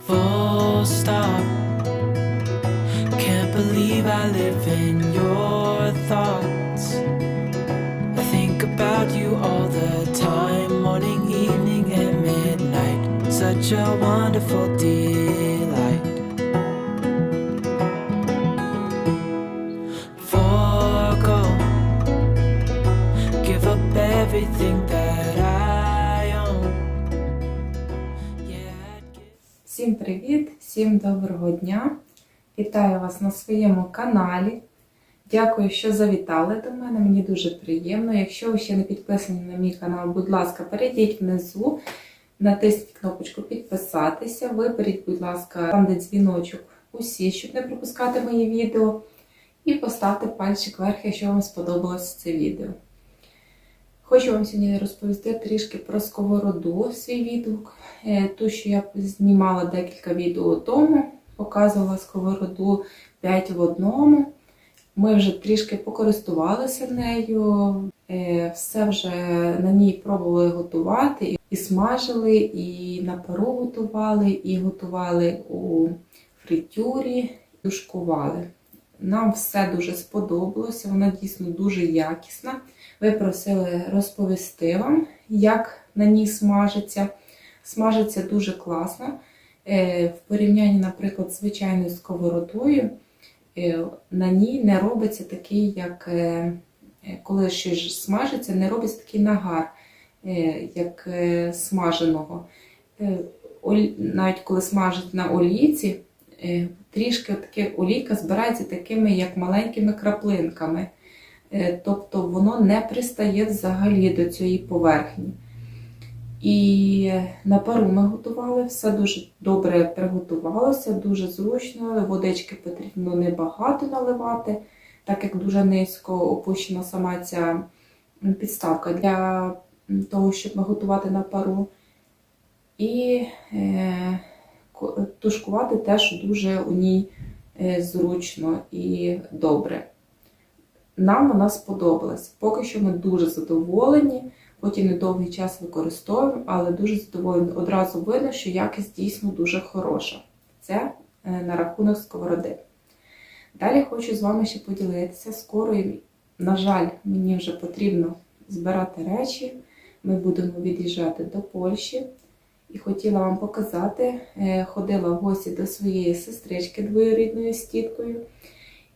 Full stop. Can't believe I live in your thoughts. I think about you all the time, morning, evening, and midnight. Such a wonderful delight. Всім привіт, всім доброго дня! Вітаю вас на своєму каналі. Дякую, що завітали до мене. Мені дуже приємно. Якщо ви ще не підписані на мій канал, будь ласка, перейдіть внизу, натисніть кнопочку підписатися. Виберіть, будь ласка, там, де дзвіночок, усі, щоб не пропускати мої відео. І поставте пальчик вверх, якщо вам сподобалось це відео. Хочу вам сьогодні розповісти трішки про сковороду свій відгук. Е, Ту, що я знімала декілька відео тому, показувала сковороду 5 в одному. Ми вже трішки покористувалися нею, е, все вже на ній пробували готувати. І смажили, і на пару готували, і готували у фритюрі, душкували. Нам все дуже сподобалося, вона дійсно дуже якісна. Ви просили розповісти вам, як на ній смажиться. Смажиться дуже класно. Е, В порівнянні, наприклад, з звичайною сковородою, е, на ній не робиться такий, як е, коли щось смажиться, не робиться такий нагар, як смаженого. Навіть коли смажать на олійці, трішки таке олійка збирається такими, як маленькими краплинками. Е, Тобто воно не пристає взагалі до цієї поверхні. І на пару ми готували, все дуже добре приготувалося, дуже зручно. Водички потрібно небагато наливати, так як дуже низько опущена сама ця підставка для того, щоб готувати на пару. І е, тушкувати теж дуже у ній е, зручно і добре. Нам вона сподобалась. Поки що ми дуже задоволені. Потім недовгий час використовуємо, але дуже задоволені. Одразу видно, що якість дійсно дуже хороша. Це е, на рахунок сковороди. Далі хочу з вами ще поділитися. Скоро, на жаль, мені вже потрібно збирати речі. Ми будемо від'їжджати до Польщі. І хотіла вам показати, е, ходила в гості до своєї сестрички двоюрідною з тіткою.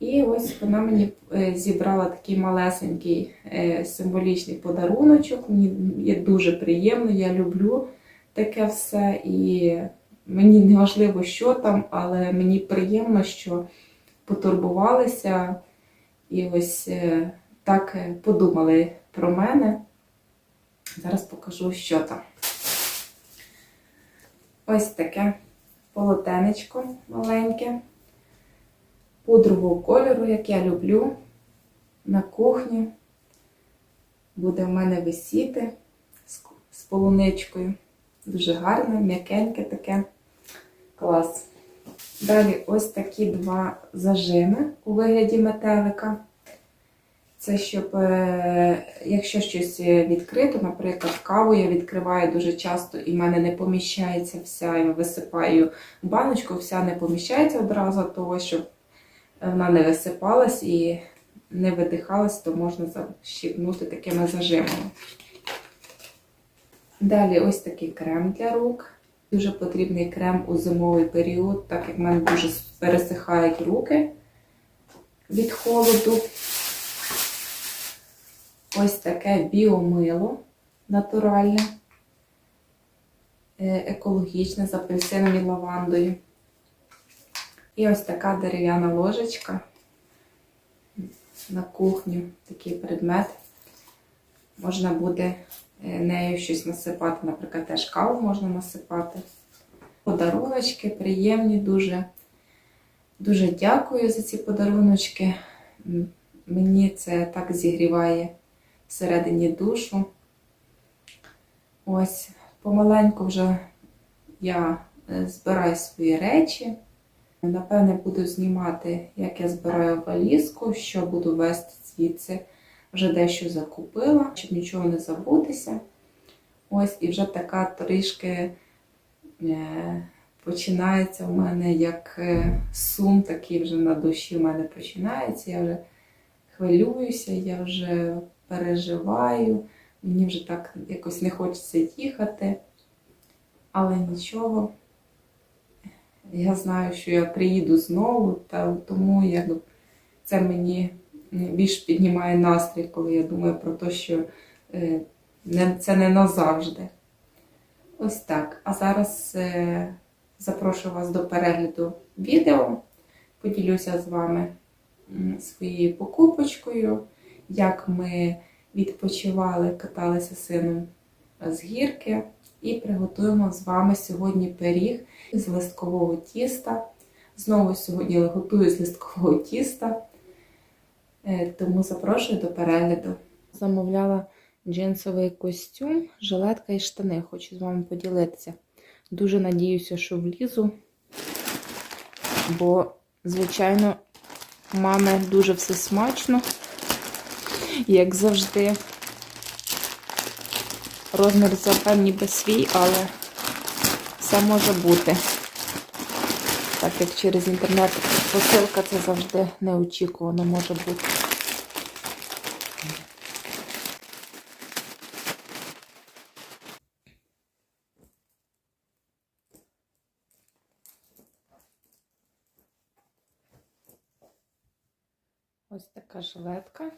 І ось вона мені е, зібрала такий малесенький е, символічний подаруночок. Мені є дуже приємно, я люблю таке все. І мені не важливо, що там, але мені приємно, що потурбувалися і ось е, так подумали про мене. Зараз покажу, що там. Ось таке полотенечко маленьке пудрового кольору, як я люблю, на кухні. Буде в мене висіти з, полуничкою. Дуже гарне, м'якеньке таке. Клас. Далі ось такі два зажими у вигляді метелика. Це щоб, е, якщо щось відкрито, наприклад, каву я відкриваю дуже часто і в мене не поміщається вся, я висипаю баночку, вся не поміщається одразу, того, щоб вона не висипалась і не видихалась, то можна защіпнути такими зажимами. Далі ось такий крем для рук. Дуже потрібний крем у зимовий період, так як в мене дуже пересихають руки від холоду. Ось таке біомило натуральне, е, екологічне з апельсином і лавандою. І ось така дерев'яна ложечка на кухню, такий предмет. Можна буде е, нею щось насипати, наприклад, теж каву можна насипати. Подаруночки приємні, дуже. Дуже дякую за ці подаруночки. Мені це так зігріває всередині душу. Ось, помаленьку вже я е, збираю свої речі. Напевне, буду знімати, як я збираю валізку, що буду вести звідси. Вже дещо закупила, щоб нічого не забутися. Ось, і вже така трішки е, починається в мене як е, сум, такий вже на душі в мене починається. Я вже хвилююся, я вже переживаю, мені вже так якось не хочеться їхати. Але нічого. Я знаю, що я приїду знову, та тому як це мені більш піднімає настрій, коли я думаю про те, що е, це не назавжди. Ось так. А зараз е, запрошую вас до перегляду відео. Поділюся з вами своєю покупочкою, як ми відпочивали, каталися сином з гірки. І приготуємо з вами сьогодні пиріг з листкового тіста. Знову сьогодні готую з листкового тіста, Е, тому запрошую до перегляду. Замовляла джинсовий костюм, жилетка і штани. Хочу з вами поділитися. Дуже надіюся, що влізу, бо, звичайно, мами дуже все смачно, як завжди. Розмір запевне ніби свій, але все може бути. Так як через інтернет посилка це завжди неочікувано може бути. Ось така жилетка.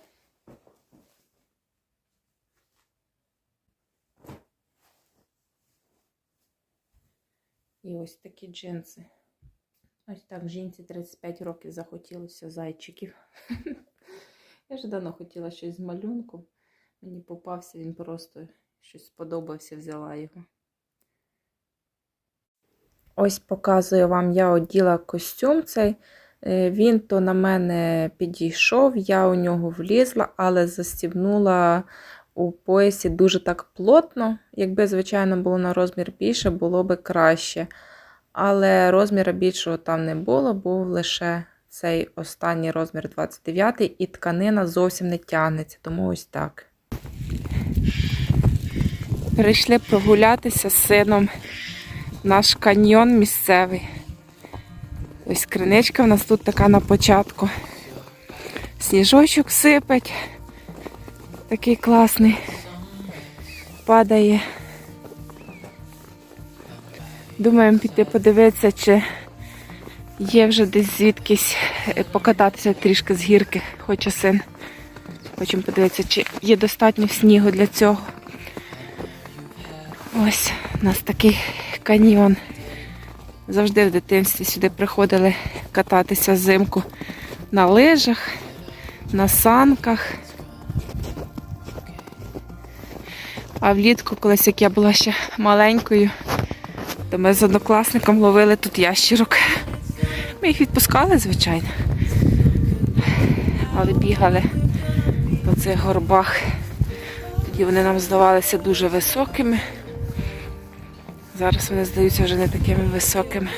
І ось такі джинси. Ось так жінці 35 років захотілося зайчиків. Я ж давно хотіла щось з малюнком. Мені попався, він просто щось сподобався, взяла його. Ось показую вам, я оділа костюм цей. Е, Він то на мене підійшов, я у нього влізла, але застібнула у поясі дуже так плотно. Якби, звичайно, було на розмір більше, було би краще. Але розміра більшого там не було, був лише цей останній розмір 29 і тканина зовсім не тягнеться, тому ось так. Прийшли прогулятися з сином наш каньйон місцевий. Ось криничка в нас тут така на початку. Сніжочок сипить. Такий класний. Падає. Думаємо піти подивитися, чи є вже десь звідкись е, покататися трішки з гірки, хоче син. Хочемо подивитися, чи є достатньо снігу для цього. Ось у нас такий каньйон. Завжди в дитинстві сюди приходили кататися взимку на лижах, на санках. А влітку, колись як я була ще маленькою, то ми з однокласником ловили тут ящірок. Ми їх відпускали, звичайно. Але бігали по цих горбах. Тоді вони нам здавалися дуже високими. Зараз вони здаються вже не такими високими.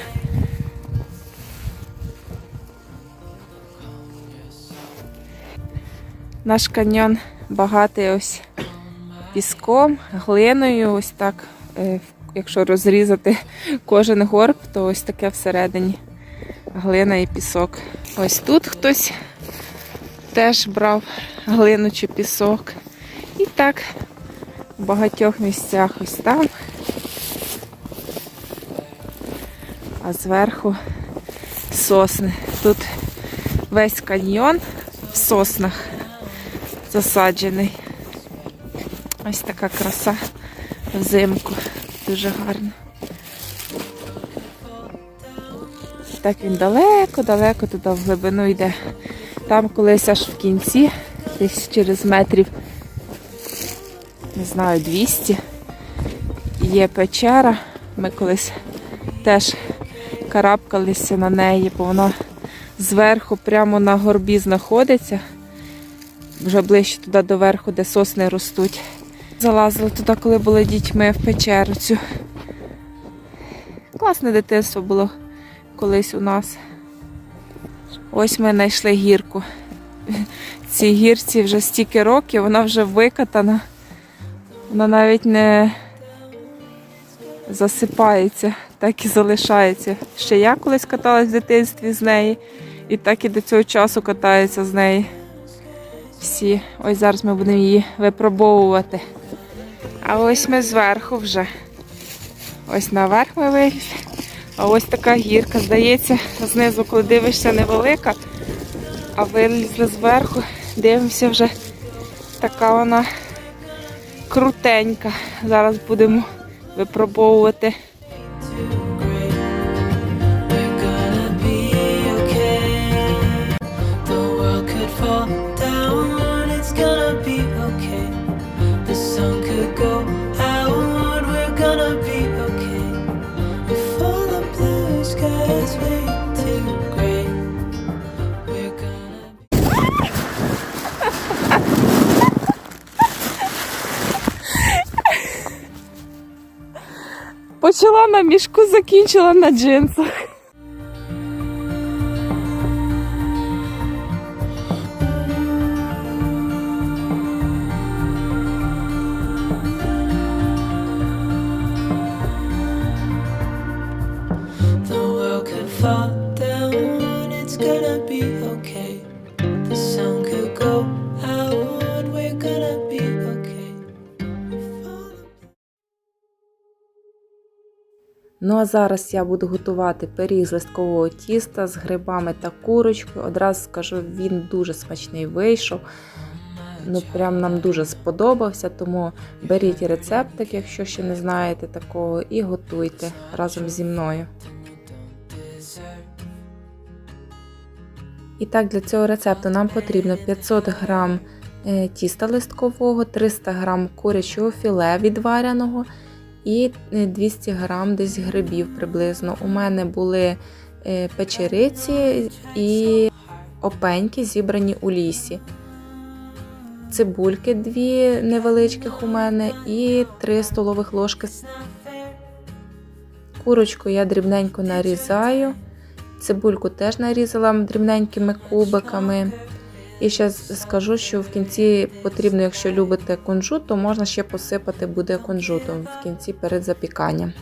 Наш каньйон багатий ось піском, глиною, ось так. Е, Якщо розрізати кожен горб, то ось таке всередині глина і пісок. Ось тут хтось теж брав глину чи пісок. І так в багатьох місцях ось там. А зверху сосни. Тут весь каньйон в соснах засаджений. Ось така краса взимку. Дуже гарно. Так він далеко-далеко туди в глибину йде. Там колись аж в кінці, десь через метрів, не знаю, 200, є печера. Ми колись теж карабкалися на неї, бо вона зверху прямо на горбі знаходиться, вже ближче туди до верху, де сосни ростуть. Залазили туди, коли були дітьми в печеру цю. Класне дитинство було колись у нас. Ось ми знайшли гірку. Цій гірці вже стільки років, вона вже викатана. Вона навіть не засипається. так і залишається. Ще я колись каталась в дитинстві з неї, і так і до цього часу катаються з неї. Всі. Ось зараз ми будемо її випробовувати. А ось ми зверху вже. Ось наверх ми вилізли. А ось така гірка, здається, знизу, коли дивишся, невелика, а вилізли зверху, дивимося вже така вона крутенька. Зараз будемо випробовувати. Почала на мішку, закінчила на джинсах. Ну а зараз я буду готувати пиріг з листкового тіста з грибами та курочкою. Одразу скажу, він дуже смачний вийшов. Ну, прям нам дуже сподобався, тому беріть рецептик, якщо ще не знаєте такого, і готуйте разом зі мною. І так, для цього рецепту нам потрібно 500 г е, тіста листкового, 300 г курячого філе відвареного і е, 200 г десь грибів приблизно. У мене були е, печериці і опеньки, зібрані у лісі. Цибульки дві невеличких у мене і 3 столових ложки. Курочку я дрібненько нарізаю. Цибульку теж нарізала дрібненькими кубиками. І ще скажу, що в кінці потрібно, якщо любите кунжут, то можна ще посипати буде кунжутом в кінці перед запіканням.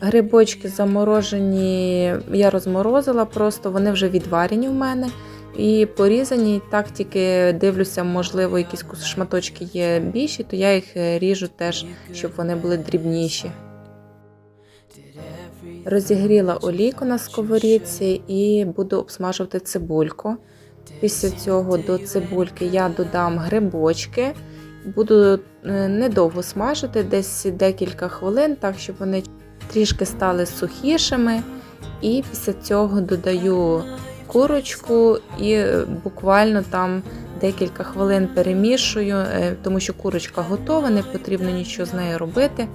Грибочки заморожені, я розморозила просто, вони вже відварені в мене. І порізані, так тільки дивлюся, можливо, якісь шматочки є більші, то я їх ріжу теж, щоб вони були дрібніші. Розігріла олійку на сковорідці і буду обсмажувати цибульку. Після цього до цибульки я додам грибочки. Буду е, недовго смажити, десь декілька хвилин, так щоб вони трішки стали сухішими. І після цього додаю курочку і е, буквально там декілька хвилин перемішую, е, тому що курочка готова, не потрібно нічого з нею робити.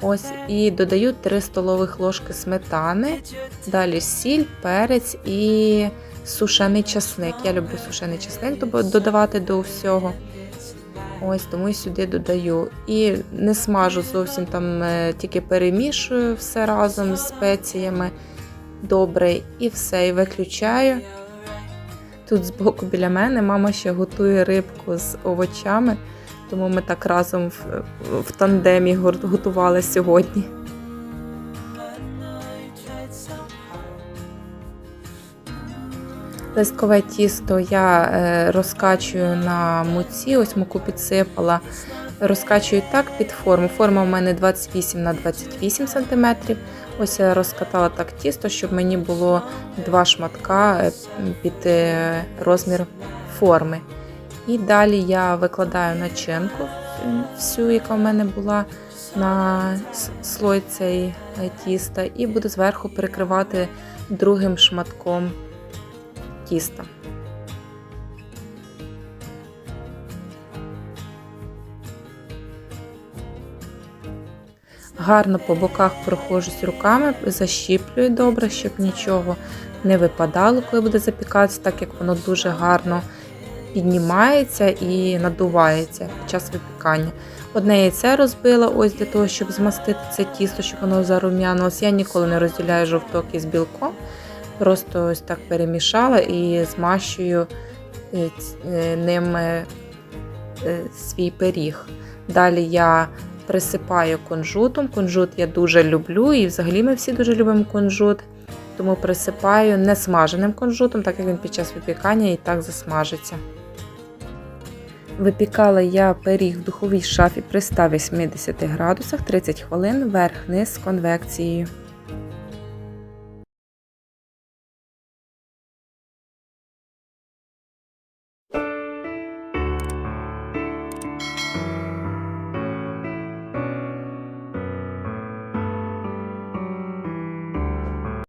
Ось і додаю 3 столових ложки сметани, далі сіль, перець і сушений часник. Я люблю сушений часник додавати до всього. Ось тому і сюди додаю. І не смажу зовсім там, е, тільки перемішую все разом з спеціями. Добре, і все, і виключаю. Тут збоку біля мене мама ще готує рибку з овочами, тому ми так разом в, в тандемі готували сьогодні. Листкове тісто я е, розкачую на муці, ось муку підсипала. Розкачую так під форму. Форма у мене 28 на 28 см. Ось я розкатала так тісто, щоб мені було два шматка е, під е, розмір форми. І далі я викладаю начинку всю, яка в мене була на слой е, тіста, і буду зверху перекривати другим шматком тіста. Гарно по боках прохожусь руками, защіплюю добре, щоб нічого не випадало, коли буде запікатися, так як воно дуже гарно піднімається і надувається під час випікання. Одне яйце розбила ось для того, щоб змастити це тісто, щоб воно зарум'янилось. Я ніколи не розділяю жовток із білком. Просто ось так перемішала і змащую е, е, ним е, свій пиріг. Далі я присипаю кунжутом. Кунжут я дуже люблю, і взагалі ми всі дуже любимо кунжут. Тому присипаю не смаженим кунжутом, так як він під час випікання і так засмажиться. Випікала я пиріг в духовій шафі при 180 градусах 30 хвилин вверх-низ з конвекцією.